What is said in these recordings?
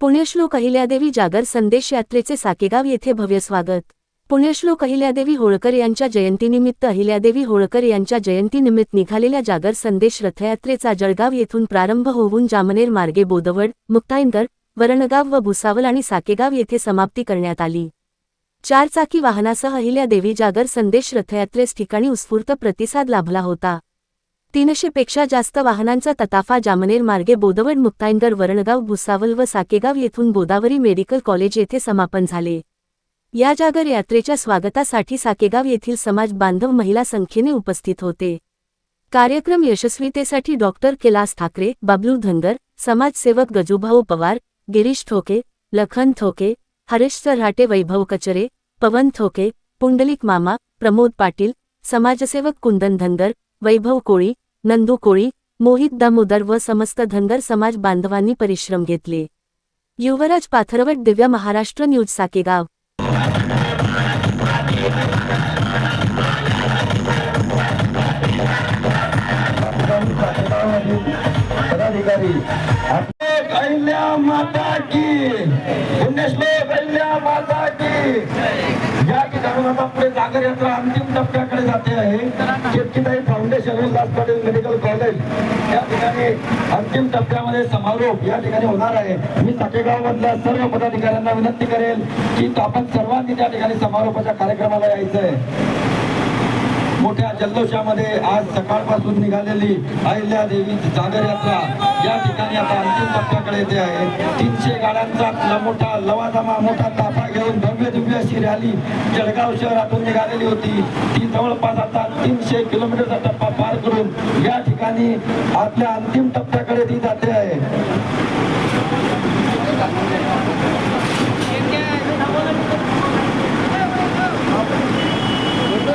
पुण्यश्लोक अहिल्यादेवी जागर संदेश यात्रेचे साकेगाव येथे भव्य स्वागत. पुण्यश्लोक अहिल्यादेवी होळकर यांच्या जयंतीनिमित्त अहिल्यादेवी होळकर यांच्या जयंतीनिमित्त निघालेल्या जागर संदेश रथयात्रेचा जळगाव येथून प्रारंभ होऊन जामनेर मार्गे बोदवड मुक्ताईनगर वरणगाव व भुसावल आणि साकेगाव येथे समाप्ती करण्यात आली. चारचाकी वाहनासह अहिल्यादेवी जागर संदेश रथयात्रेस ठिकाणी उत्स्फूर्त प्रतिसाद लाभला होता. तीनशे पेक्षा जास्त वाहनांचा तताफा जामनेर मार्गे बोदवड मुक्ताईनगर वरणगाव भुसावल व साकेगाव येथून गोदावरी मेडिकल कॉलेज येथे समापन झाले. या जागर यात्रेच्या स्वागतासाठी साकेगाव येथील समाज बांधव महिला संख्येने उपस्थित होते. कार्यक्रम यशस्वीतेसाठी डॉक्टर कैलास ठाकरे बाबलू धनगर समाजसेवक गजूभाऊ पवार गिरीश ठोके लखन ठोके हरीश चऱ्हाटे वैभव कचरे पवन ठोके पुंडलिक मामा प्रमोद पाटील समाजसेवक कुंदन धनगर वैभव कोळी नंदू कोळी मोहित दामोदर व समस्त धनगर समाज बांधवांनी परिश्रम घेतले. युवराज पाथरवट दिव्य महाराष्ट्र न्यूज साकेगाव. माता की. पुण्यश्लोक माता की. या ठिकाणून आता पुढे जागर यात्रा अंतिम टप्प्याकडे जाते आहे. Ketkitai foundation Ulhas Patil medical college या ठिकाणी अंतिम टप्प्यामध्ये समारोप या ठिकाणी होणार आहे. मी साकेगाव मधल्या सर्व पदाधिकाऱ्यांना विनंती करेल की आपण सर्वांनी त्या ठिकाणी समारोपाच्या कार्यक्रमाला यायचं आहे. मोठ्या जल्लोषामध्ये आज सकाळपासून निघालेली अहिल्या देवी जागर यात्रा या ठिकाणी आता अंतिम टप्प्याकडे येते आहे. तीनशे गाड्यांचा मोठा लवाजमा मोठा ताप घेऊन भव्य दिव्य अशी रॅली जळगाव शहरातून निघालेली होती. ती जवळपास आता तीनशे किलोमीटरचा टप्पा पार करून या ठिकाणी आपल्या अंतिम टप्प्याकडे ती जाते आहे.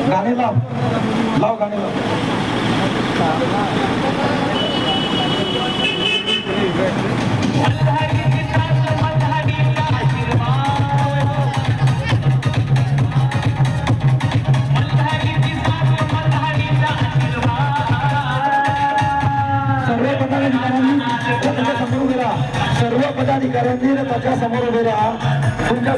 गाणे लाव. लाव गाणे लाव. सर्व पदाधिकाऱ्यांनी रथाच्या समोर उभे राहा. तुमच्या